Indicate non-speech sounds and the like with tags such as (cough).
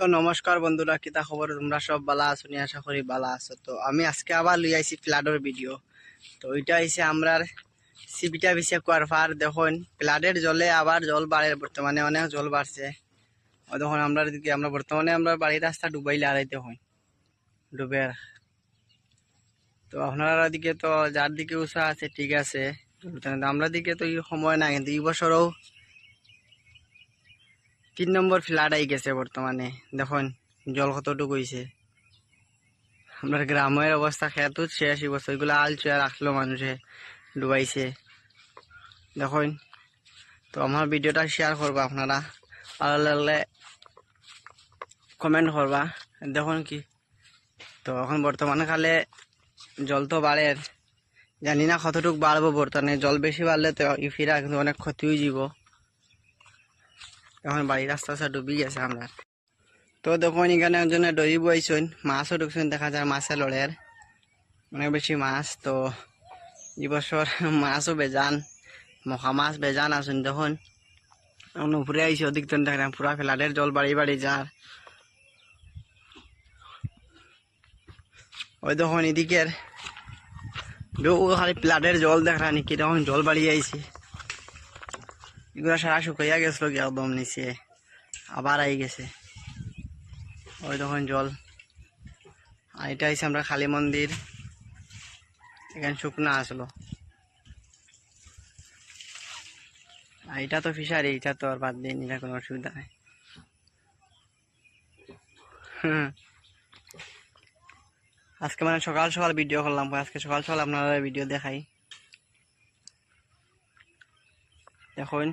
তো নমস্কার বন্ধুরা, কিতা খবর তোমরা সব বালা আছো নি? আশা করি বালা আছো। তো আমি আজকে আবার লই আইছি ফ্লাডের ভিডিও তো ওইটা হইছে আমরার সিপিটা বিছে কুয়ার ফার দেখুন, ফ্লাডের জলে আবার জল বাড়ে বর্তমানে অনেক জল বাড়ছে ও দেখুন আমরা দিকে আমরা বর্তমানে আমরা বাড়ির রাস্তা ডুবাইলে আড়াইতে হই ডুবে তো আপনারা দিকে তো যার দিকে উষা আছে, ঠিক আছে। আমরা দিকে তো এই সময় না কিন্তু এই বছরও তিন নম্বর ফ্ল্যাট আই গেছে বর্তমানে। দেখুন, জল কতটুকু হয়েছে আমরা গ্রামের অবস্থা খেত, ছিয়াশি বছর। এগুলো আল চুয়া রাখল মানুষে, ডুবাইছে। দেখুন, তো আমার ভিডিওটা শেয়ার করবা আপনারা। ভালো লাগলে কমেন্ট করবা। দেখুন কি। তো এখন বর্তমানে কালে জল তো বাড়ে জানি না কতটুকু বাড়বো বর্তমানে। জল বেশি বাড়লে তো ইফিরা কিন্তু অনেক ক্ষতি হয়ে যাব এখন বাড়ির রাস্তা রাস্তা ডুবি গেছে আমরা তো দেখুন এখানে একজনে দড়ি বইছেন মাছও ঢুকছেন দেখা যায় মাছের লড়ের অনেক বেশি মাছ, তো এই বছর (laughs) মাছও বেজান মখা মাছ বেজান আছেন, দেখুন। এখন উপরে আইসি জন দেখলাম পুরা ফেলাডের জল বাড়ি বাড়ি যার ওই দেখুন এদিকের খালি প্লাডের জল দেখলানি কীরকম জল বাড়ি আইছে এগুলো সারা শুকাইয়া গেছিল একদম নিচে আবার আই গেছে। ওই তখন জল। আর এটা হয়েছে আমরা কালী মন্দির, এখানে শুকনা আসলো। আর এটা তো ফিশারি, এটা তো আর বাদ দিন এটা কোনো অসুবিধা নেই। আজকে মানে সকাল সকাল ভিডিও করলাম আজকে সকাল সকাল আপনারা ভিডিও দেখাই। দেখুন।